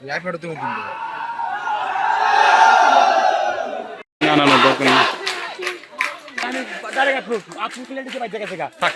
আইপ্যাডও তুমি কিনতে পারো না না না দরকার নেই। ডাইরেক্ট অ্যাপ্রুভ আপনি ক্লিয়ার দিতে জায়গা কাছে থাক।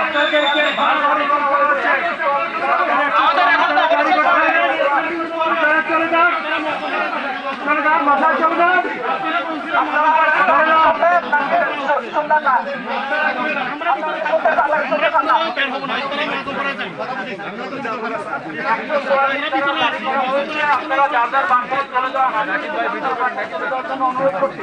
আপনাদেরকে ভালো আপনারা যার যার বাংলায় চলে যাওয়া অনুরোধ করছি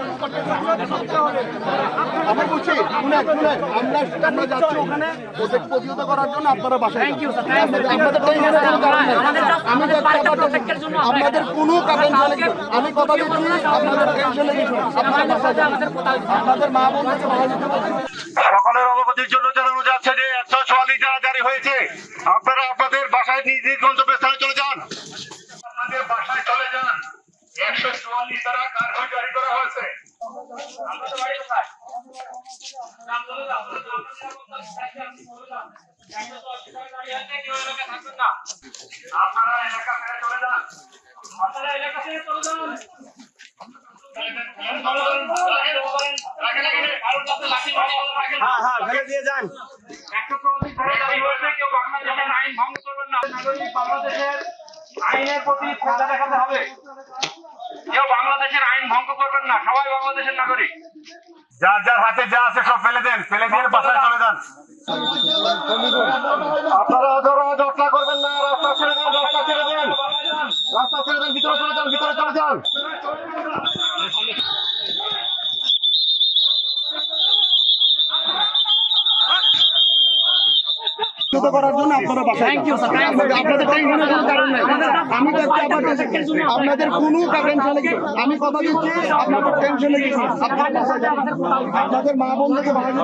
আমার বলছি শুনেন, শুনেন, আমরা আমরা যাচ্ছি ওখানে প্রজেক্ট প্রতিহত করার জন্য আপনারা বাসায় আমাদের কোনো কারণ। আমি আমি কথা দিচ্ছি আপনাদের টেনশনে কিছু আপনারা বাসায়। আপনাদের মা সকলের অবগতির জন্য জানানো যাচ্ছে যে একশো চুয়াল্লিশ জারি হয়েছে। আপনারা আপনাদের বাসায় নিজ নিজ গন্তব্যস্থানে চলে যান আপনাদের বাসায় চলে যান একশো চুয়াল্লিশ দ্বারা কার্য জারি করা হয়েছে আপনারা এলাকা ছেড়ে চলে যান। আপনারা এলাকা ছেড়ে চলে যান হ্যাঁ হ্যাঁ আইনের প্রতি শ্রদ্ধা দেখাতে হবে। কেউ বাংলাদেশের আইন ভঙ্গ করবেন না সবাই বাংলাদেশের নাগরিক। যার যার হাতে যা আছে সব ফেলে দেন ফেলে দিয়ে বাসায় চলে যান। আপনারা ধরো যাত্রা করবেন না রাস্তা ছেড়ে দেন রাস্তা ছেড়ে দেন রাস্তা ছেড়ে দেন ভিতরে চলে যান ভিতরে চলে যান প্রতিহত করার জন্য আপনারা আপনাদের কোনো টেনশন নেই। আমি কথা দিচ্ছি আপনাদের টেনশনে নেই। মা বোনদেরকে দিতে